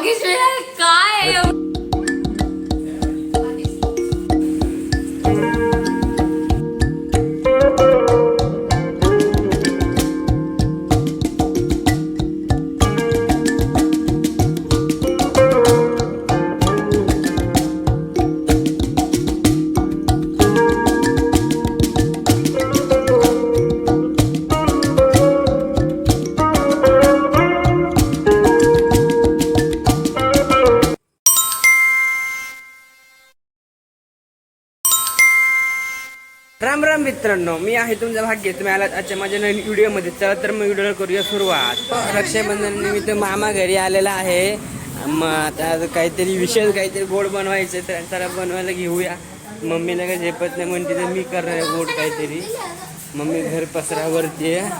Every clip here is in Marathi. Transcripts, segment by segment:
भाग्यश्री काय राम राम मित्रांनो मी आहे तुमचा भाग्य. तुम्ही आलात आजच्या माझ्या नवीन व्हिडिओमध्ये. चला तर मग व्हिडिओ करूया सुरुवात. रक्षाबंधन निमित्त मामा घरी आलेला आहे. मग आता काहीतरी विशेष काहीतरी गोड बनवायचं तर त्याला बनवायला घेऊया. मम्मीला काही झेपत नाही म्हणते तर मी करणार आहे गोड काहीतरी. मम्मी घर पसरावरती आहे.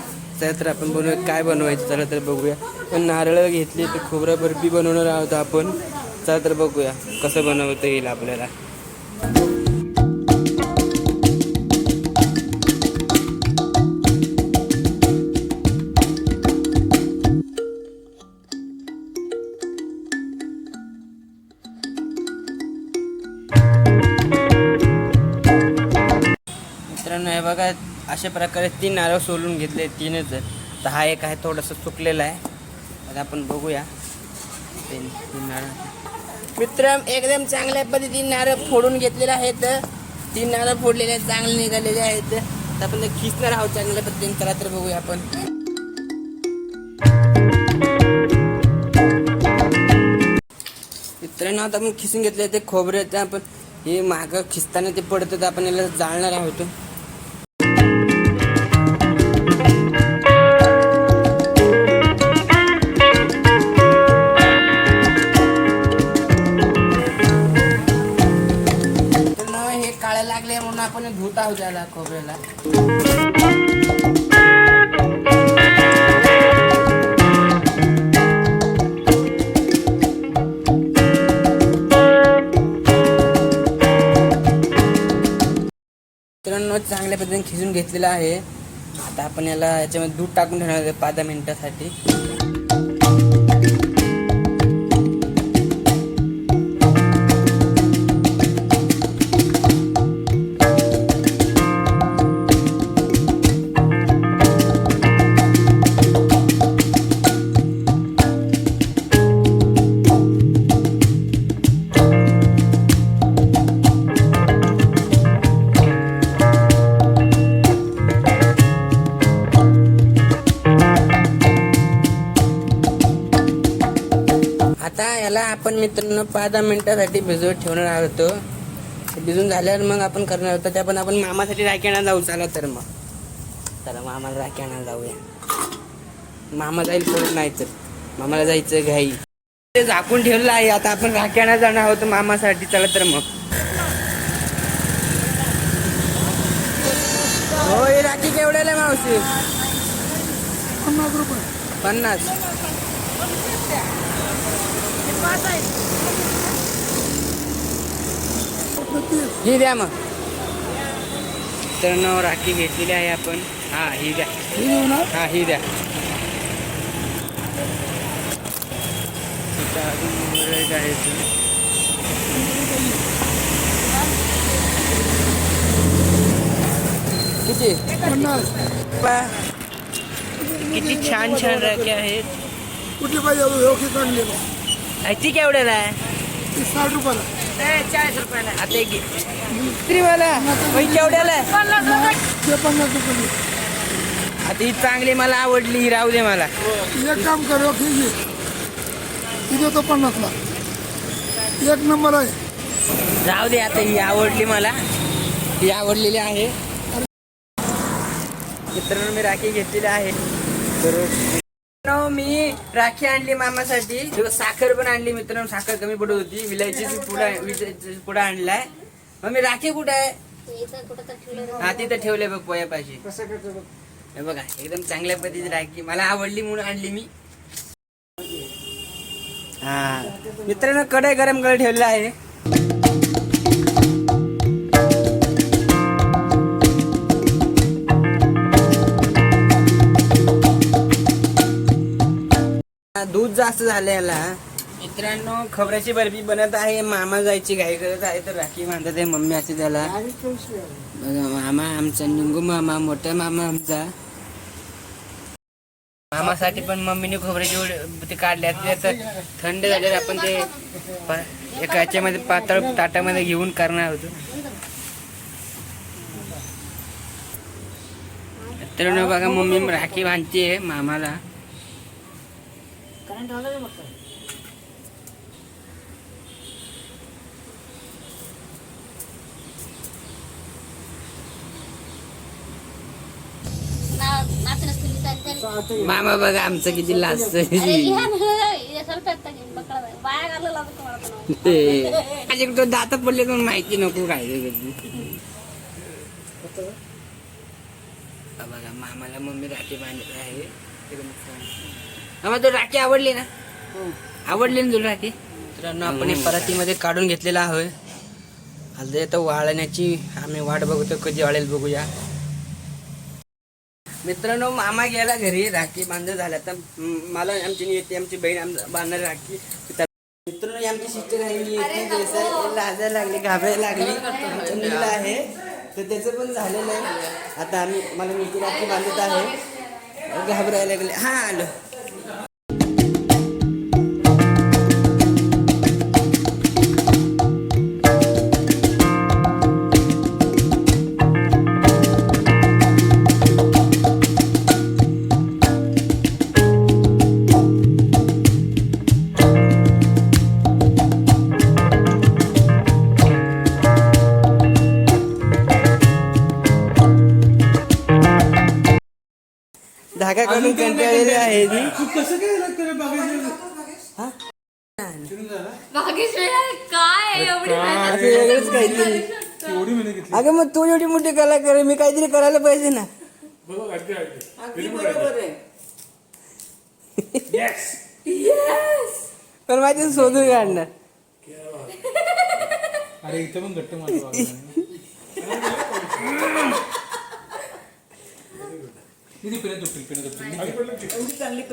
चला तर आपण बनवूया काय बनवायचं चला तर बघूया. पण नारळ घेतली तर खोबरं बर्फी बनवणार आहोत आपण. चला तर बघूया कसं बनवता येईल आपल्याला. आहे बघा अशा प्रकारे तीन नारळ सोलून घेतले तीनच. तर हा एक आहे थोडंसं चुकलेला आहे. आता आपण बघूया. तीन तीन नारळ. मित्र एकदम चांगल्या पद्धतीने नारळ फोडून घेतलेले आहेत. तीन नारळ फोडलेले आहेत चांगले निघालेले आहेत. तर आपण ते खिचणार आहोत चांगल्या पद्धतीने. चला तर बघूया आपण. मित्रांनो आता आपण खिसून घेतले ते खोबरे. आपण हे माग खिसताना ते पडतं तर आपण याला जाळणार आहोत. आपण धुत आहोत त्याला खोबऱ्याला. मित्रांनो चांगल्या पद्धतीने खिजून घेतलेलं आहे. आता आपण याला याच्यामध्ये दूध टाकून ठेवणार आहे पाच दहा मिनिटासाठी. आपण मित्रांनो पाच दहा मिनिटासाठी भिजवत ठेवणार आहोत. भिजून झाल्यावर मग आपण करणार होतो त्या पण आपण मामासाठी राखी आणायला जाऊ. चला तर मग. चला मामाला राखी आणायला जाऊया. मामा जाईल परत नाही तर. मामाला जायचं घाई. ते झाकून ठेवलं आहे. आता आपण राखी आणायला जाणार आहोत मामासाठी. चला तर मग. हो राखी केवढ्याला मावशी? पन्नास रुपये पन्नास. ही द्या मग. तर नाव राखी घेतलेली आहे आपण. हा ही द्या. हे हा द्या. अजून. किती. किती छान छान राखी आहेत. कुठले पाहिजे? ह्याची केवढ्याला आहे ते साठ रुपयाला. चाळीस रुपयाला. आता एक इस्त्रीवाला केवढ्याला? आहे ते पन्नास रुपये. आता ही चांगली मला आवडली ही राहू दे मला. एक काम कर तो पन्नासला. एक नंबर आहे. राहू दे आता ही आवडली मला. ही आवडलेली आहे. मित्रांनो मी राखी घेतलेली आहे. तर मित्रांनो, मी राखी आणली मामासाठी. साखर पण आणली मित्रांनो साखर कमी पडत होती. विलायची पुडा विलायची पुडा आणलाय. मग मी राखी कुठे आहे? हा तिथं ठेवले बघ पोयापाशी हे बघा एकदम चांगल्या पद्धतीची राखी. मला आवडली म्हणून आणली मी. हा. मित्रांनो कडे गरम कर ठेवलेला आहे. दूध जास्त झालं मित्रांनो खबऱ्याची बर्फी बनत आहे. मामा जायची घाई करत आहे. तर राखी बांधत आहे मम्मी असते त्याला. बघा मामा आमचा निंगू मामा मोठा मामा आमचा. मामासाठी पण मम्मीने खोबऱ्याची ते काढले तर थंड झाल्यावर आपण ते एका याच्यामध्ये पातळ ताटामध्ये घेऊन करणार होतो. तर बघा मम्मी राखी बांधते मामाला नाचणं असतील त्याने मामा बघा आमचं किती लाजत अरे ह्या ना కరెంట్ వాళ్ళదే మొత్తం मामा बघा आमचं किती लास्ट तो दात पडले तर माहिती नको काय बघा मामाला मम्मी राठी बांधत आहे. मामा तो राखी आवडली ना? आवडली ना तुला राखी? मित्रांनो आपण हे परातीमध्ये काढून घेतलेला आहे आता तर वाळण्याची आम्ही वाट बघतो कधी वाळेल बघूया. मित्रांनो मामा गेला घरी राखी बांधत झाल्या. तर मला आमची येते आमची बहीण बांधणार राखी. तर मित्रांनो ही आमची सिस्टर येते लाजायला लागली घाबरायला लागली. मुलगा आहे तर त्याचं पण झालेलं आहे. आता आम्ही मला मी ती राखी बांधत आहे. घाबरायला लागले. हा आलो. धागा काढून कंटाळलेले आहे मी भाग्यश्री काय एवढी असं वेगळंच काहीतरी. अगं मग तू एवढी मोठी कला करे मी काहीतरी करायला पाहिजे ना. पण माहिती शोधून काढणार. अरे इथं पण घट्ट मारतो किती पेन तुटतील पेन तुटतील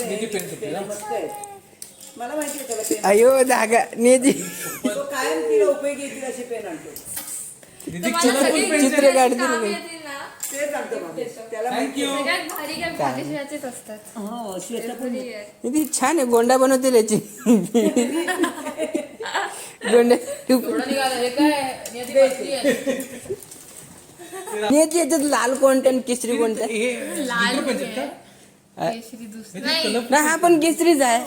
किती पेन तुटतील हा? मला माहिती आहे त्याला पेन. अयो धागा नेजी तो कायम तिला उपयोगी येतील असे पेन आणतो. दीदी चित्र काढतील मी. तेच आणतो बाबा त्याला माहिती आहे. सगळ्यात भारी काय भाग्यश्रीचेच असतात. हो श्वेता पण किती छान आहे गोंडा बनवतील याची. गोंडा नेची याच्यात लाल कोणतं आणि केसरी कोणतं लाल केशरी दुसरं? नाही ना हा। पण केसरीच आहे